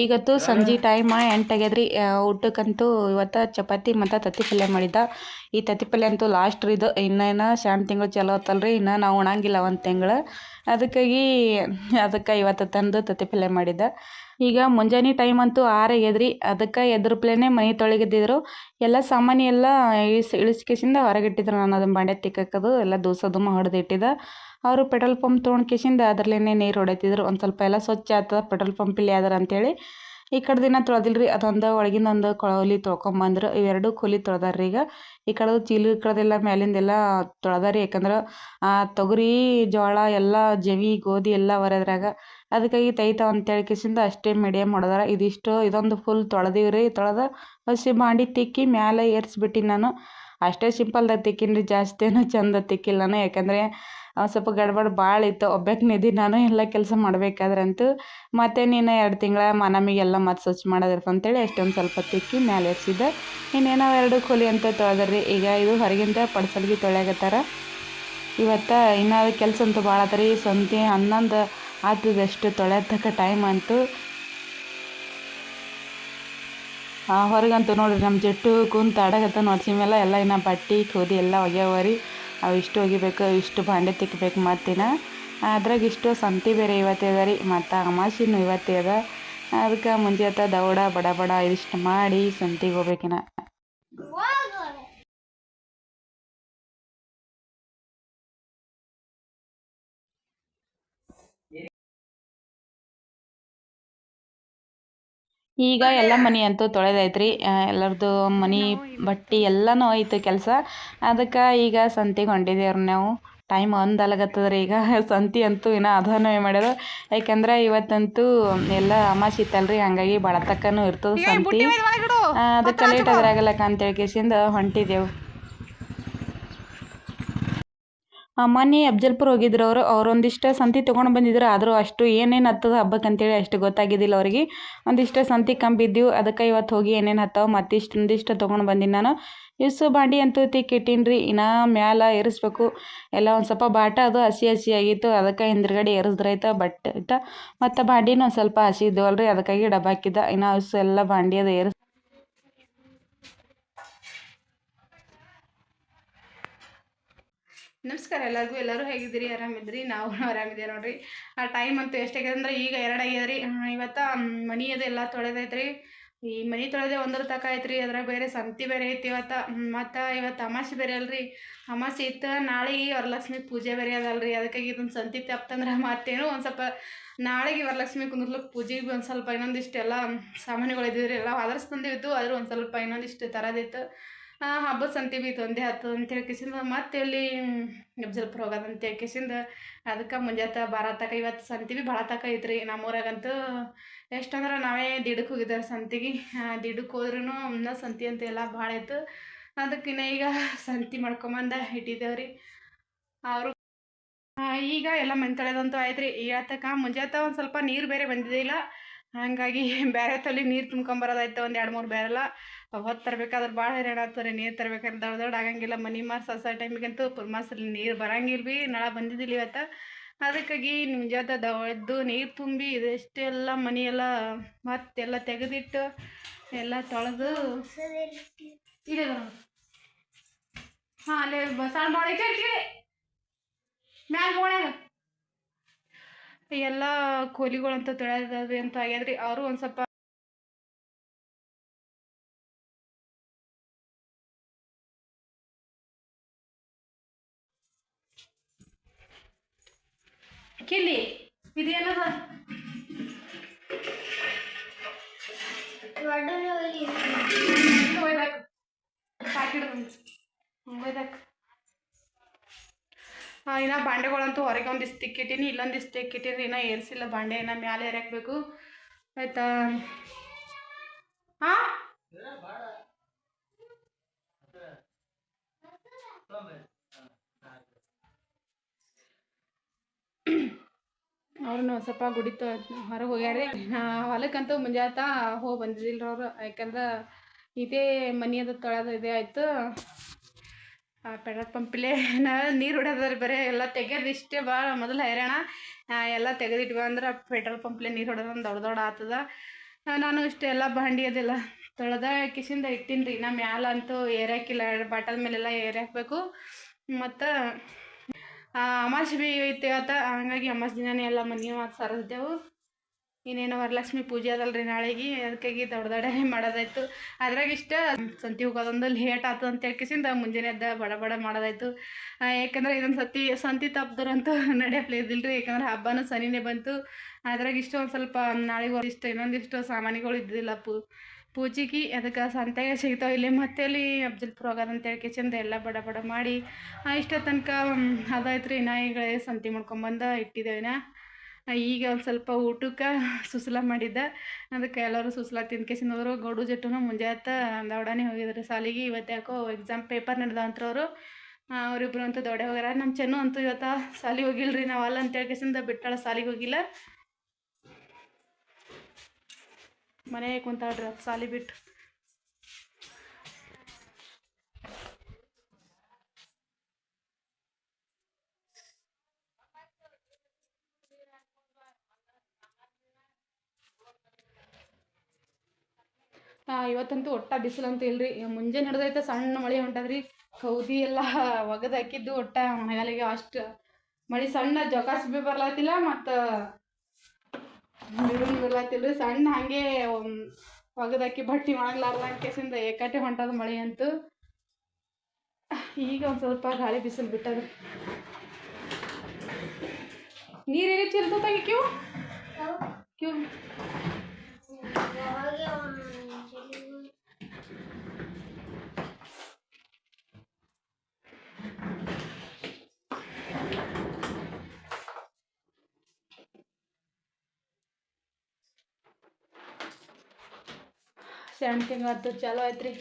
ಈಗತ್ತು ಸಂಜೆ ಟೈಮ್ ಎಂಟಾಗ್ಯದ್ರಿ ಊಟಕ್ಕಂತೂ ಇವತ್ತು ಚಪಾತಿ ಮತ್ತು ತತ್ತಿ ಪಲ್ಯ ಮಾಡಿದ್ದ. ಈ ತತ್ತಿ ಪಲ್ಯ ಅಂತೂ ಲಾಸ್ಟ್ ರೀ ಇದು. ಇನ್ನೇನು ಶಾನ್ ತಿಂಗಳು ಚಲೋ ಹೊತ್ತಲ್ರಿ ಇನ್ನು ನಾವು ಉಣಂಗಿಲ್ಲ ಒಂದು ತಿಂಗಳು. ಅದಕ್ಕಾಗಿ ಅದಕ್ಕೆ ಇವತ್ತು ತಂದು ತತ್ತಿ ಪಲ್ಯ ಮಾಡಿದ್ದ. ಈಗ ಮುಂಜಾನೆ ಟೈಮ್ ಅಂತೂ ಆರಾಗ್ಯದ್ರಿ ಅದಕ್ಕೆ ಎದ್ರಪ್ಲೇನೆ ಮನೆ ತೊಳಗಿದ್ದಿದ್ರು. ಎಲ್ಲ ಸಾಮಾನು ಎಲ್ಲ ಇಳಿಸ್ ಇಳಿಸ್ಕೇಸಿಂದ ಹೊರಗಿಟ್ಟಿದ್ರು. ನಾನು ಅದನ್ನು ಬಾಂಡೆ ತಿಕ್ಕಕ್ಕದು ಎಲ್ಲ ದೋಸೆ ದುಮ್ಮ ಇಟ್ಟಿದ್ದ ಅವರು ಪೆಟ್ರೋಲ್ ಪಂಪ್ ತೊಗೊಂಡು ಕಿಶಿಂದ ನೀರು ಹೊಡೆತಿದ್ರು. ಒಂದು ಸ್ವಲ್ಪ ಎಲ್ಲ ಸ್ವಚ್ಛ ಆಗ್ತದೆ ಪೆಟ್ರೋಲ್ ಪಂಪ್ ಇಲ್ಲಿ ಯಾವ್ದಾರ ಅಂತೇಳಿ. ಈ ಕಡೆ ದಿನ ತೊಳೆದಿಲ್ಲ ರೀ ಅದೊಂದು ಒಳಗಿಂದ ಒಂದು ಕೊಳವಲಿ ತೊಳ್ಕೊಂಬಂದ್ರು. ಇವೆರಡು ಕೂಲಿ ತೊಳೆದಾರ್ರಿ ಈಗ. ಈ ಕಡೆ ಚೀಲ ಕಡೆದೆಲ್ಲ ಮ್ಯಾಲಿಂದೆಲ್ಲ ತೊಳೆದಾರಿ ಯಾಕಂದ್ರೆ, ಆ ತೊಗರಿ, ಜೋಳ, ಎಲ್ಲ ಜವಿ, ಗೋಧಿ ಎಲ್ಲ ಬರೋದ್ರಾಗ ಅದಕ್ಕಾಗಿ ತೈತಾವ ಅಂತೇಳಿ ಕಿಸಿಂದ ಅಷ್ಟೇ ಮೀಡಿಯಮ್ ಹೊಡೆದಾರ. ಇದಿಷ್ಟು, ಇದೊಂದು ಫುಲ್ ತೊಳೆದಿವ್ರಿ. ತೊಳೆದ ಹಸಿ ಮಾಡಿ ತಿಕ್ಕಿ ಮ್ಯಾಲೆ ಏರ್ಸ್ಬಿಟ್ಟಿನಿ ನಾನು. ಅಷ್ಟೇ ಸಿಂಪಲ್ದಾಗ ತಿಕ್ಕಿನ್ರಿ ಜಾಸ್ತಿ ಏನೂ ಚಂದ ತಿಕ್ಕಿಲ್ಲ ನಾನು ಯಾಕಂದರೆ ಸ್ವಲ್ಪ ಗಡ್ಬಡ್ ಭಾಳ ಇತ್ತು ಒಬ್ಬಾಕಿನಿದ್ದೆ ನಾನು ಎಲ್ಲ ಕೆಲಸ ಮಾಡಬೇಕಾದ್ರಂತೂ, ಮತ್ತೆ ನೀನು ಎರಡು ತಿಂಗಳ ಮನಮಿಗೆಲ್ಲ ನಮಗೆಲ್ಲ ಮತ್ತೆ ಸ್ವಚ್ಛ ಮಾಡೋದಿರ್ತದೆ ಅಂತೇಳಿ ಅಷ್ಟೊಂದು ಸ್ವಲ್ಪ ತಿಕ್ಕಿ ಮ್ಯಾಲೆ ಎರ್ಸಿದ್ದೆ. ಇನ್ನೇನೋ ಎರಡು ಕೂಲಿ ಅಂತ ತೊಳೆದ್ರಿ ಈಗ ಇದು ಹೊರಗಿಂದ ಪಡ್ಸಲ್ಗಿ ತೊಳೆಯಾಗತ್ತಾರ ಇವತ್ತು ಇನ್ನೂ ಕೆಲಸ ಅಂತೂ ಭಾಳ ಅದ ರೀ ಸಂತೆ ಹನ್ನೊಂದು ಆತದಷ್ಟು ತೊಳೆತಕ್ಕ ಟೈಮ್ ಅಂತೂ ಹೊರಗಂತೂ ನೋಡಿರಿ ನಮ್ಮ ಜಟ್ಟು ಕುಂತು ಆಡಕತ್ತ ನೋಡ್ಸಿ ಮೇಲೆ ಎಲ್ಲ ಇನ್ನು ಬಟ್ಟೆ ಕೂದಿ ಎಲ್ಲ ಒಗ್ಯಾವ ರೀ. ಅವು ಇಷ್ಟು ಒಗಿಬೇಕು, ಇಷ್ಟು ಬಾಂಡೆ ತಿಕ್ಕಬೇಕು ಮತ್ತಿನ ಅದ್ರಾಗ ಇಷ್ಟು ಸಂತಿ ಬೇರೆ ಇವತ್ತೇ ಅದ ರೀ, ಮತ್ತು ಅಮಾಸಿನೂ ಇವತ್ತೇ ಅದ. ಅದಕ್ಕೆ ಮುಂಜಾನೆ ದೌಡ, ಬಡ ಬಡ ಇಷ್ಟು ಮಾಡಿ ಸಂತಿಗೆ ಹೋಗ್ಬೇಕಿನ ಈಗ ಎಲ್ಲ ಮನೆ ಅಂತೂ ತೊಳೆದೈತ್ರಿ. ಎಲ್ಲರದು ಮನೆ ಬಟ್ಟೆ ಎಲ್ಲನೂ ಐತೆ ಕೆಲಸ. ಅದಕ್ಕೆ ಈಗ ಸಂತಿಗೆ ಹೊಂಟಿದೇವ್ರಿ ನಾವು. ಟೈಮ್ ಒಂದು ಅಲಗತ್ತದ ರೀ ಈಗ. ಸಂತಿ ಅಂತೂ ಇನ್ನೂ ಏನು ಮಾಡ್ಯಾರ. ಯಾಕಂದ್ರೆ ಇವತ್ತಂತೂ ಎಲ್ಲ ಅಮಾಸಿ ಇತ್ತಲ್ರಿ. ಹಂಗಾಗಿ ಬಳತಕ್ಕನೂ ಇರ್ತದೆ ಸಂತಿ. ಅದಕ್ಕೆ ಲೇಟ್ ಅದ್ರಾಗಲ್ಲಕ್ಕ ಅಂತೇಳಿ ಕೇಸಿಂದ ಹೊಂಟಿದೆವು. ಮೊನ್ನೆ ಅಬ್ಜಲ್ಪುರ್ ಹೋಗಿದ್ರು ಅವರು. ಅವರೊಂದಿಷ್ಟು ಸಂತಿ ತೊಗೊಂಡು ಬಂದಿದ್ರು. ಆದರೂ ಅಷ್ಟು ಏನೇನು ಹತ್ತದ ಹಬ್ಬಕ್ಕೆ ಅಂತೇಳಿ ಅಷ್ಟು ಗೊತ್ತಾಗಿದ್ದಿಲ್ಲ ಅವರಿಗೆ. ಒಂದಿಷ್ಟು ಸಂತಿ ಕಂಬಿದ್ದೀವಿ ಅದಕ್ಕೆ ಇವತ್ತು ಹೋಗಿ ಏನೇನು ಹತ್ತವ ಮತ್ತಿಷ್ಟು ಒಂದಿಷ್ಟು ತೊಗೊಂಡು ಬಂದೀನಿ ನಾನು. ಇಸು ಬಾಂಡಿ ಅಂತೂ ತಿಕ್ಕಿಟ್ಟೀನಿ ರೀ. ಇನ್ನು ಮ್ಯಾಲ ಏರಿಸ್ಬೇಕು. ಎಲ್ಲ ಒಂದು ಸ್ವಲ್ಪ ಬಾಟ ಅದು ಹಸಿ ಹಸಿ ಆಗಿತ್ತು. ಅದಕ್ಕೆ ಹಿಂದ್ಗಡೆ ಏರಿಸ್ದ್ರಾಯ್ತು, ಬಟ್ ಆಯ್ತಾ. ಮತ್ತು ಬಾಂಡಿನೂ ಒಂದು ಸ್ವಲ್ಪ ಹಸಿ ಇದ್ದವಲ್ರಿ ಅದಕ್ಕಾಗಿ ಡಬ್ಬಾಕಿದ್ದ ಇನ್ನು ಹಸು ಎಲ್ಲ ಬಾಂಡಿ ಅದು ಏರಿಸ್ ನಮಸ್ಕಾರ ಎಲ್ಲರಿಗೂ, ಎಲ್ಲರೂ ಹೇಗಿದ್ದೀರಿ? ಆರಾಮಿದ್ರಿ ನಾವು ಆರಾಮಿದ್ದೀವಿ ನೋಡ್ರಿ. ಆ ಟೈಮ್ ಅಂತೂ ಎಷ್ಟಾಗಿದೆ ಅಂದ್ರೆ ಈಗ ಎರಡು ಆಗ್ಯದ ರೀ ಇವತ್ತು ಮನಿ ಅದು ಎಲ್ಲ ತೊಳೆದೈತ್ರಿ. ಈ ಮನೆ ತೊಳೆದೆ ಒಂದರ ತಕ ಐತ್ರಿ. ಅದ್ರಾಗ ಬೇರೆ ಸಂತಿ ಬೇರೆ ಐತಿ ಇವತ್ತು. ಮತ್ತು ಇವತ್ತು ಅಮಾಸೆ ಬೇರೆ ಅಲ್ರಿ. ಅಮಾಸೆ ಇತ್ತು ನಾಳೆಗೆ ವರಲಕ್ಷ್ಮಿ ಪೂಜೆ ಬೇರೆ ಅದಲ್ರಿ ಅದಕ್ಕಾಗಿ ಇದೊಂದು ಸಂತಿ ತಪ್ಪಂದ್ರೆ ಮತ್ತೇನು ಒಂದು ಸ್ವಲ್ಪ ನಾಳೆಗೆ ವರಲಕ್ಷ್ಮಿ ಕುಂದ್ರಲಕ್ಕೆ ಪೂಜೆಗೆ ಒಂದು ಸ್ವಲ್ಪ ಇನ್ನೊಂದಿಷ್ಟೆಲ್ಲ ಸಾಮಾನುಗಳು ಇದ್ದಿದ್ರಿ. ಎಲ್ಲ ಆದರ್ಸ್ ತಂದಿದ್ದು ಆದರೂ ಒಂದು ಸ್ವಲ್ಪ ಇನ್ನೊಂದಿಷ್ಟು ತರದಿತ್ತು ಹಬ್ಬದ ಸಂತಿ ಬಿ ಆಯ್ತು ಅಂತ ಹೇಳ್ಕಿಸಿಂದ ಮತ್ತೆ ಎಲ್ಲಿ ಅಫ್ಜಲ್ಪುರ ಹೋಗೋದಂತೆ ಹೇಳ್ಕಿಸಿಂದ ಅದಕ್ಕೆ ಮುಂಜಾತ ಬಾರತಕ ಇವತ್ತು ಸಂತಿ ಬಿ ಭಾಳ ತಕ ಐತ್ರಿ ನಮ್ಮೂರಾಗಂತೂ. ಎಷ್ಟಂದ್ರೆ ನಾವೇ ದಿಡಕ್ಕೆ ಹೋಗಿದ್ದಾರೆ ಸಂತಿಗೆ. ದಿಡಕ್ಕೆ ಹೋದ್ರೂ ಇನ್ನೂ ಸಂತಿ ಅಂತ ಎಲ್ಲ ಭಾಳ ಇತ್ತು ಅದಕ್ಕಿನ್ನ ಈಗ ಸಂತಿ ಮಾಡ್ಕೊಂಬಂದ ಇಟ್ಟಿದ್ದೇವ್ರಿ ಅವರು ಈಗ ಎಲ್ಲ ಮನೆ ತೊಳೆದಂತೂ ಆಯ್ತು ರೀ ಇವತ್ತಕ ಮುಂಜಾತ ಒಂದು ಸ್ವಲ್ಪ ನೀರು ಬೇರೆ ಬಂದಿದ್ದಿಲ್ಲ ಹಾಗಾಗಿ ಬೇರೆ ತೊಲಿ ನೀರು ತುಂಬ್ಕೊಂಬರೋದಾಯ್ತು ಒಂದು ಎರಡು ಮೂರು ಬೇರೆಲ್ಲ ಹೊತ್ತು ತರ್ಬೇಕಾದ್ರೆ ಭಾಳ ಹೈರಾಣ ರೀ ನೀರು ತರ್ಬೇಕಂದ್ರೆ ದೊಡ್ಡ ದೊಡ್ಡ ಆಗಂಗಿಲ್ಲ. ಮನೆ ಮಾರ್ಸ್ ಹೊಸ ಟೈಮಿಗಂತೂ ಪುರ್ಮಾಸಲ್ಲಿ ನೀರು ಬರಂಗಿಲ್ಲ ಭೀ ನಳ ಬಂದಿದ್ದಿಲ್ಲ ಇವತ್ತು. ಅದಕ್ಕಾಗಿ ಜೊತೆ ದೊಡ್ದು ನೀರು ತುಂಬಿ ಇದೆಷ್ಟೆಲ್ಲ ಮನೆಯೆಲ್ಲ ಮತ್ತೆಲ್ಲ ತೆಗೆದಿಟ್ಟು ಎಲ್ಲ ತೊಳೆದು ಇದೆ ಹಾಂ, ಅಲ್ಲೇ ಬಸಾಳ ಮಾಡಿ ಮ್ಯಾಲ ಎಲ್ಲ ಕೋಲಿಗಳಂತ ತೊಳೆದವಿ ಅಂತ ಆಗ್ಯದ್ರಿ ಅವರು ಒಂದು ಸ್ವಲ್ಪ ಕಿಲ್ಲಿ ಇದೇನದ ಬಾಂಡೆಗಳಂತೂ ಹೊರಗೆ ಒಂದಿಷ್ಟು ತಿಕ್ಕಿಟ್ಟಿನಿ ಇಲ್ಲೊಂದಿಷ್ಟು ತಿಕ್ಕಿಟ್ಟಿನಿ ಇನ್ನೂ ಏರಿಸಿಲ್ಲ ಬಾಂಡೆ, ಇನ್ನು ಮ್ಯಾಲೆ ಎರಕ್ಬೇಕು ಆಯ್ತಾ? ಅವ್ರನ್ನ ಸ್ವಲ್ಪ ಗುಡಿತ ಹೊರಗೆ ಹೋಗ್ಯಾರ ಹೊಲಕ್ಕಂತೂ ಮುಂಜಾತ ಹೋಗಿ ಬಂದಿದ್ದಿಲ್ಲ ಅವರು. ಯಾಕಂದ್ರೆ ಇದೇ ಮನೆಯದ ತೊಳೆದು ಇದೇ ಆಯಿತು. ಆ ಪೆಟ್ರೋಲ್ ಪಂಪ್ಲೇ ನೀರು ಹೊಡ್ಯೋದ್ರಿ ಬರೀ ಎಲ್ಲ ತೆಗೆಯೋದು ಇಷ್ಟೇ ಭಾಳ ಮೊದಲು ಹೈರಾಣ. ಎಲ್ಲ ತೆಗೆದಿಟ್ವಿ ಅಂದ್ರೆ ಪೆಟ್ರೋಲ್ ಪಂಪ್ಲೆ ನೀರು ಹೊಡೆದು ದೊಡ್ಡ ದೊಡ್ಡ ಆತದ. ನಾನು ಇಷ್ಟೇ ಎಲ್ಲ ಬಾಂಡಿ ಅದೆಲ್ಲ ತೊಳೆದ ಕಿಶಿಂದ ಇಟ್ಟಿನಿ ರೀ. ನಾ ಮ್ಯಾಲ ಅಂತೂ ಏರ್ಯಾಕಿಲ್ಲ ಬಾಟಲ್ ಮೇಲೆಲ್ಲ ಏರ್ಯಾಕ್ಬೇಕು ಮತ್ತು ಅಮಾಸೆ ಬಿ ಐತೆ ಆತ. ಹಂಗಾಗಿ ಅಮಾಸೆ ದಿನನೇ ಎಲ್ಲ ಮನೆ ಮಾತು ಸರಸ್ದೆವು. ಇನ್ನೇನು ವರಲಕ್ಷ್ಮಿ ಪೂಜೆ ಅದಲ್ರಿ ನಾಳೆಗೆ, ಅದಕ್ಕಾಗಿ ದೊಡ್ಡ ದೊಡ್ಡ ಮಾಡೋದಾಯ್ತು. ಅದ್ರಾಗ ಇಷ್ಟ ಸಂತಿ ಹೋಗೋದೊಂದು ಲೇಟ್ ಆಯ್ತು ಅಂತ ಹೇಳ್ಕಿಸಿಂದ ಮುಂಜಾನೆ ಎದ್ದ ಬಡ ಬಡ ಮಾಡೋದಾಯ್ತು. ಯಾಕಂದ್ರೆ ಇದೊಂದು ಸತಿ ಸಂತಿ ತಪ್ಪದ್ರಂತೂ ನಡೆಯಪ್ಲೆ ಇದ್ದಿಲ್ಲ ರೀ ಯಾಕಂದ್ರೆ ಹಬ್ಬನೂ ಸನಿನೇ ಬಂತು. ಅದ್ರಾಗ ಇಷ್ಟ ಒಂದು ಸ್ವಲ್ಪ ನಾಳೆಗೆ ಇಷ್ಟ, ಇನ್ನೊಂದಿಷ್ಟು ಸಾಮಾನುಗಳು ಇದ್ದಿಲ್ಲ ಪೂ ಪೂಜೆಗೆ ಅದಕ್ಕೆ ಸಂತೆಗೆ ಸಿಗ್ತಾವೆ ಇಲ್ಲಿ ಮತ್ತೆ ಅಲ್ಲಿ ಅಫ್ಜಲ್ಪುರ ಹೋಗೋದಂತ ಹೇಳಿ ಕಿಚನ್ದ ಎಲ್ಲ ಬಡ ಬಡ ಮಾಡಿ ಇಷ್ಟ ತನಕ ಅದಾಯ್ತು ರೀ ನಾ ಸಂತೆ ಮಾಡ್ಕೊಂಬಂದು ಇಟ್ಟಿದ್ದೇವೆ ಈಗ ಒಂದು ಸ್ವಲ್ಪ ಊಟಕ್ಕೆ ಸುಸಲ ಮಾಡಿದ್ದೆ. ಅದಕ್ಕೆ ಎಲ್ಲರೂ ಸುಸಲ ತಿನ್ಕೇಸಿಂದ ಹೋದ್ರು ಗೌಡು ಜಟ್ಟುನು ಮುಂಜಾತ ದೌಡಾನೆ ಹೋಗಿದ್ರು. ಸಾಲಿಗೆ ಇವತ್ತು ಯಾಕೋ ಎಕ್ಸಾಮ್ ಪೇಪರ್ ನಡೆದ ಅವರು ಅವರಿಬ್ರು ಅಂತೂ ದೊಡ್ಡ ಹೋಗ್ಯಾರ. ನಮ್ಮ ಚೆನ್ನು ಅಂತೂ ಇವತ್ತು ಸಾಲಿಗೆ ಹೋಗಿಲ್ರಿ ನಾವು ಅಲ್ಲ ಅಂತ ಹೇಳ್ಕೇಸಿಂದ ಬಿಟ್ಟಾಳ ಸಾಲಿಗೆ ಹೋಗಿಲ್ಲ. ಮನೆ ಕುಂತಾಳ್ರಿ ಸಾಲಿ ಬಿಟ್ಟು. ಇವತ್ತಂತೂ ಒಟ್ಟ ಬಿಸಿಲಂತೂ ಇಲ್ರಿ. ಮುಂಜಾನೆ ಹಿಡ್ದೈತೆ ಸಣ್ಣ ಮಳೆ ಹೊಂಟದ್ರಿ ಕೌದಿ ಎಲ್ಲ ಒಗದು ಹಾಕಿದ್ದು, ಒಟ್ಟ ಮಳೆಗಾಲಿಗೆ ಅಷ್ಟು ಮಳೆ ಸಣ್ಣ ಜೊಕಾಸ್ ಬಿ ಬರ್ಲಾತಿಲ್ಲ ಮತ್ತು ಬರ್ಲಾತಿಲ್ರಿ. ಸಣ್ಣ ಹಾಗೆ ಒಗದಾಕಿ ಬಟ್ಟಿ ಒಣಗ್ಲಾರ್ದ ಕೇಸಿಂದ ಏಕಾಟೆ ಹೊಂಟದ ಮಳೆ ಅಂತೂ. ಈಗ ಒಂದು ಸ್ವಲ್ಪ ಗಾಳಿ ಬಿಸಿಲು ಬಿಟ್ಟದ ನೀರು ಎಲ್ಲಿ ಚಿರ್ತಂಗಿ ಕ್ಯೂ? ಕ್ಯೂ? ಸೆವೆನ್ ತಿಂಗಳದ್ದು ಚಾಲು ಆಯ್ತು ರೀ